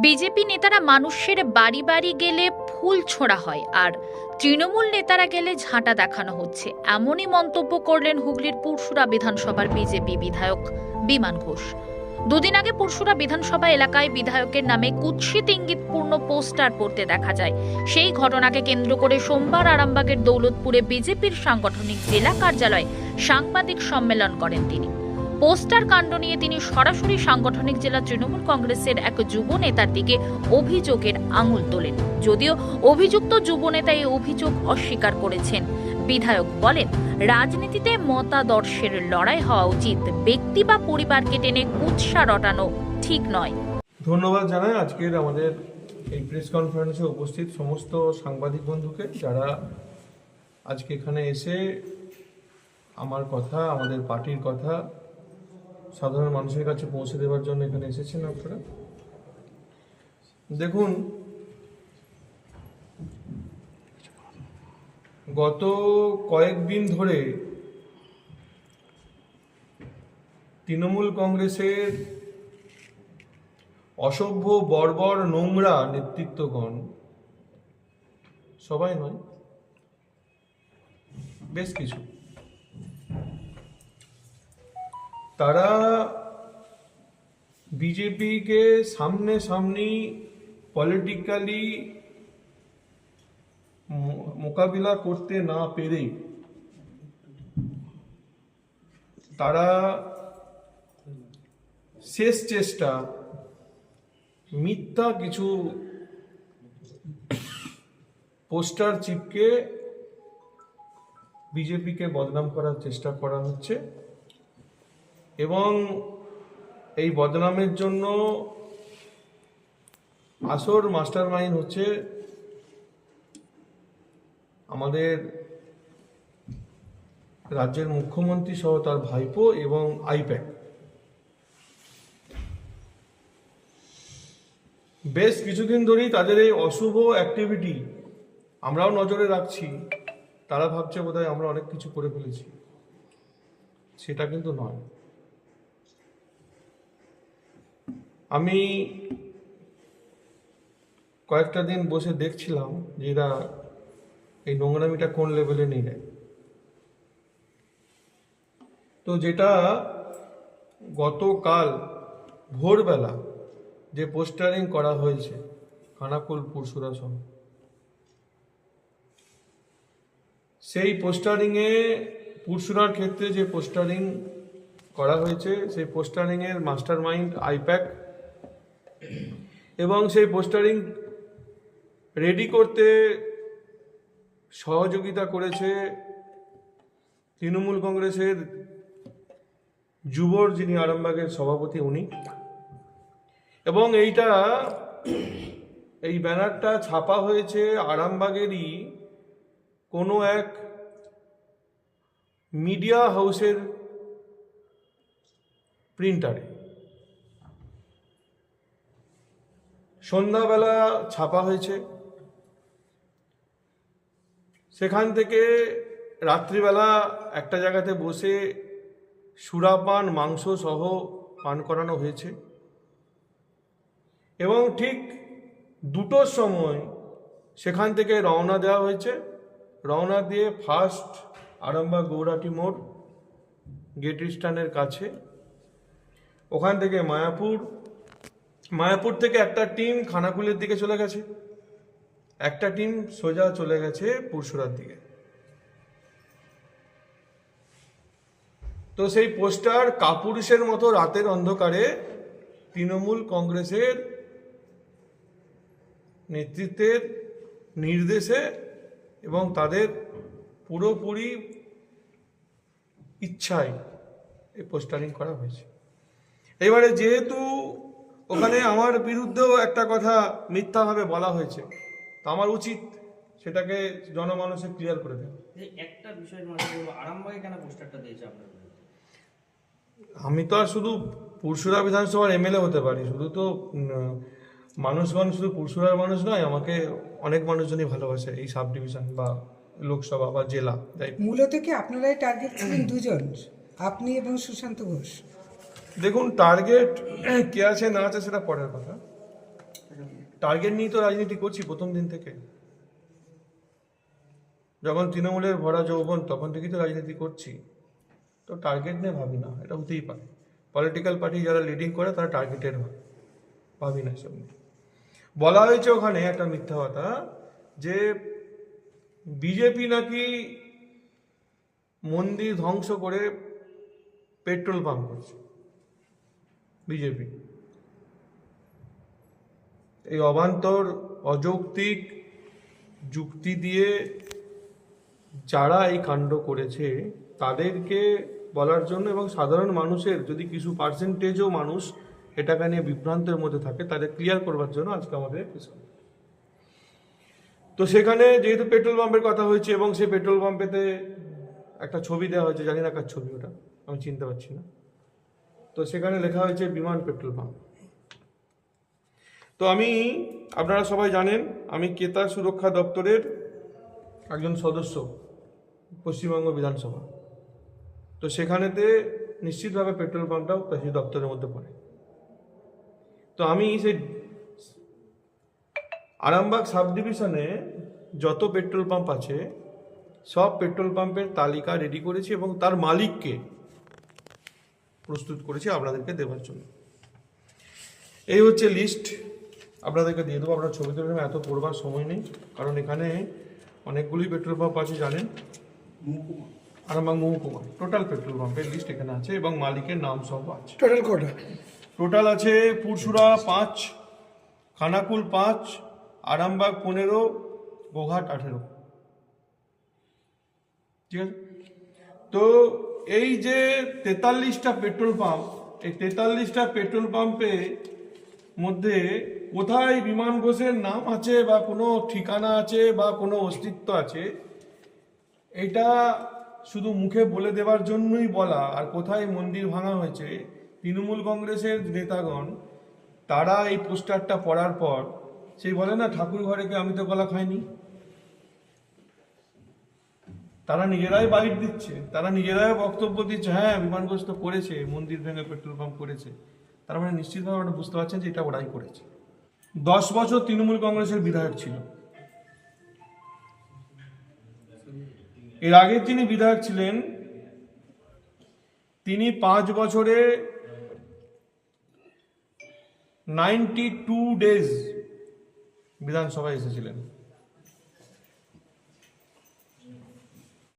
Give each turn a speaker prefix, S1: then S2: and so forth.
S1: BJP নেতারা মানুষের বাড়ি বাড়ি গেলে ফুল ছোড়া হয় আর তৃণমূল নেতারা গেলে ঝাঁটা দেখানো হচ্ছে। এমনই মন্তব্য করলেন হুগলির পুরসুরা বিধানসভার বিজেপি বিধায়ক বিমান ঘোষ। দুদিন আগে পুরসুরা বিধানসভা এলাকায় বিধায়কের নামে কুৎসিত ইঙ্গিতপূর্ণ পোস্টার পড়তে দেখা যায়। সেই ঘটনাকে কেন্দ্র করে সোমবার আরামবাগের দৌলতপুরে বিজেপির সাংগঠনিক জেলা কার্যালয়ে সাংবাদিক সম্মেলন করেন তিনি। পোস্টার কাণ্ড নিয়ে তিনি সরাসরি সাংগঠনিক জেলা তৃণমূল কংগ্রেসের এক যুব নেতার দিকে অভিযোগের আঙুল তোলেন। যদিও অভিযুক্ত যুব নেতা এই অভিযোগ অস্বীকার করেছেন। বিধায়ক বলেন, রাজনীতিতে মতাদর্শের লড়াই হওয়া উচিত। ব্যক্তি বা পরিবারকে টেনে কুৎসা রটানো ঠিক নয়।
S2: ধন্যবাদ জানাই আজকের আমাদের এই প্রেস কনফারেন্সে উপস্থিত সমস্ত সাংবাদিক বন্ধুকে যারা আজকে এখানে এসে আমার কথা, আমাদের পার্টির কথা সাধারণ মানুষের কাছে পৌঁছে দেওয়ার জন্য এখানে এসেছেন আপনারা। দেখুন, গত কয়েকদিন ধরে তৃণমূল কংগ্রেসের অসভ্য, বর্বর, নোংরা নেতৃত্বগণ, সবাই নয়, বেশ কিছু। তারা বিজেপিকে সামনে সামনি পলিটিক্যালি মোকাবিলা করতে না পেরে তারা শেষ চেষ্টা মিথ্যা কিছু পোস্টার চিপকে বিজেপিকে বদনাম করার চেষ্টা করা হচ্ছে। এবং এই বদনামের জন্য আসর মাস্টার মাইন্ড হচ্ছে আমাদের রাজ্যের মুখ্যমন্ত্রী সহ তার ভাইপো এবং আইপ্যাক। বেশ কিছুদিন ধরেই তাদের এই অশুভ অ্যাক্টিভিটি আমরাও নজরে রাখছি। তারা ভাবছে বোধহয় আমরা অনেক কিছু করে ফেলেছি। সেটা কিন্তু নয়। আমি কয়েকটা দিন বসে দেখছিলাম যে এরা এই নোংরামিটা কোন লেভেলে নিয়ে নেয়। তো যেটা গতকাল ভোরবেলা যে পোস্টারিং করা হয়েছে, খানাকুল পুরসুরা সহ সেই পোস্টারিংয়ে পুরসুরার ক্ষেত্রে যে পোস্টারিং করা হয়েছে, সেই পোস্টারিংয়ের মাস্টার মাইন্ড আইপ্যাক এবং সেই পোস্টারিং রেডি করতে সহযোগিতা করেছে তৃণমূল কংগ্রেসের যুবর যিনি আরামবাগের সভাপতি উনি। এবং এইটা, এই ব্যানারটা ছাপা হয়েছে আরামবাগেরই কোনো এক মিডিয়া হাউসের প্রিন্টারে। সন্ধ্যাবেলা ছাপা হয়েছে। সেখান থেকে রাত্রিবেলা একটা জায়গাতে বসে সুরাপান মাংস সহ পান করানো হয়েছে। এবং ঠিক দুটোর সময় সেখান থেকে রওনা দেওয়া হয়েছে। রওনা দিয়ে ফার্স্ট আরামবাগ গৌরাটি মোড়, গেট স্ট্যান্ডের কাছে। ওখান থেকে মায়াপুর মায়াপুর থেকে একটা টিম খানাকুলের দিকে চলে গেছে। একটা টিম সোজা চলে গেছে পুরসুরার দিকে। তো সেই পোস্টার কাপুরুষের মতো রাতের অন্ধকারে তৃণমূল কংগ্রেসের নেতৃত্বের নির্দেশে এবং তাদের পুরোপুরি ইচ্ছায় এই পোস্টারিং করা হয়েছে। এবারে যেহেতু ওখানে আমার বিরুদ্ধেও একটা কথা মিথ্যাভাবে বলা হয়েছে। তো আমার উচিত সেটাকে জনমানুষে ক্লিয়ার করে
S3: এই একটা বিষয় আরামবাগে কেন পোস্টারটা দিয়েছে আপনার
S2: আমি তো আর শুধু পুরসুরা বিধানসভার এমএলএ হতে পারি শুধু তো মানুষগণ শুধু পুরসুরার মানুষ নয় আমাকে অনেক মানুষজনই ভালোবাসে এই সাব ডিভিশন বা লোকসভা বা জেলা। তাই
S4: মূলত কি আপনারাই টার্গেট ছিলেন দুজন? আপনি এবং সুশান্ত ঘোষ।
S2: দেখুন টার্গেট কে আছে, না আছে, সেটা পরের কথা। টার্গেট নিয়ে তো রাজনীতি করছি প্রথম দিন থেকে। যখন তৃণমূলের ভরা যৌবন, তখন থেকেই তো রাজনীতি করছি। তো টার্গেট নিয়ে ভাবি না, এটা হতেই পারে। পলিটিক্যাল পার্টি যারা লিডিং করে, তারা টার্গেটেড হয়। ভাবি না এসব নিয়ে। বলা হয়েছে ওখানে একটা মিথ্যা কথা, যে বিজেপি নাকি মন্দির ধ্বংস করে পেট্রোল পাম্প করছে। বিজেপি। এই অবান্তর, অযৌক্তিক যুক্তি দিয়ে যারা এই কাণ্ড করেছে, তাদেরকে বলার জন্য এবং সাধারণ মানুষের যদি কিছু পার্সেন্টেজও মানুষ এটাকে নিয়ে বিভ্রান্তের মধ্যে থাকে, তাদের ক্লিয়ার করবার জন্য আজকে আমাদের তো সেখানে যেহেতু পেট্রোল পাম্পের কথা হয়েছে এবং সেই পেট্রোল পাম্পেতে একটা ছবি দেওয়া হয়েছে, জানি না কার ছবি ওটা, আমি চিনতে পারছি না। তো সেখানে লেখা হয়েছে বিমান পেট্রোল পাম্প। তো আমি, আপনারা সবাই জানেন, আমি ক্রেতা সুরক্ষা দপ্তরের একজন সদস্য পশ্চিমবঙ্গ বিধানসভা। তো সেখানেতে নিশ্চিতভাবে পেট্রোল পাম্পটাও কৃষি দপ্তরের মধ্যে পড়ে। তো আমি সেই আরামবাগ সাব ডিভিশনে যত পেট্রোল পাম্প আছে, সব পেট্রোল পাম্পের তালিকা রেডি করেছি এবং তার মালিককে প্রস্তুত করেছি আপনাদেরকে দেওয়ার জন্য। এই হচ্ছে লিস্ট আপনাদেরকে দিয়ে দেবো আপনার ছবি তুলে এত পড়বার সময় নেই। কারণ এখানে অনেকগুলি পেট্রোল পাম্প আছে জানেন? আরামবাগ মহকুমা টোটাল পেট্রোল পাম্পের লিস্ট এখানে আছে এবং মালিকের নাম সব আছে।
S4: টোটাল কটা?
S2: টোটাল আছে পুরসুরা পাঁচ খানাকুল পাঁচ আরামবাগ পনেরো গোঘাট আঠেরো। ঠিক আছে? তো এই যে তেতাল্লিশটা পেট্রোল পাম্প, এই তেতাল্লিশটা পেট্রোল পাম্পে মধ্যে কোথায় বিমান ঘোষের নাম আছে বা কোনো ঠিকানা আছে বা কোনো অস্তিত্ব আছে, এটা শুধু মুখে বলে দেওয়ার জন্যই বলা আর কোথায় মন্দির ভাঙা হয়েছে, তৃণমূল কংগ্রেসের নেতাগণ, তারা এই পোস্টারটা পড়ার পর, সেই বলে না, ঠাকুর ঘরে আমি তো গলা খাইনি? তারা নিজেরাই বাইট দিচ্ছে, তারা নিজেরাই বক্তব্য দিচ্ছে হ্যাঁ বিমানগ্রস্ত করেছে, মন্দির ভেঙে পেট্রোল পাম্প করেছে। তার মানে নিশ্চিতভাবে ওরা বুঝতে পারছেন যে এটা ওরাই করেছে। দশ বছর তৃণমূল কংগ্রেসের বিধায়ক ছিল। এর আগে তিনি বিধায়ক ছিলেন, তিনি পাঁচ বছরে নাইনটি টু ডেজ বিধানসভায় এসেছিলেন।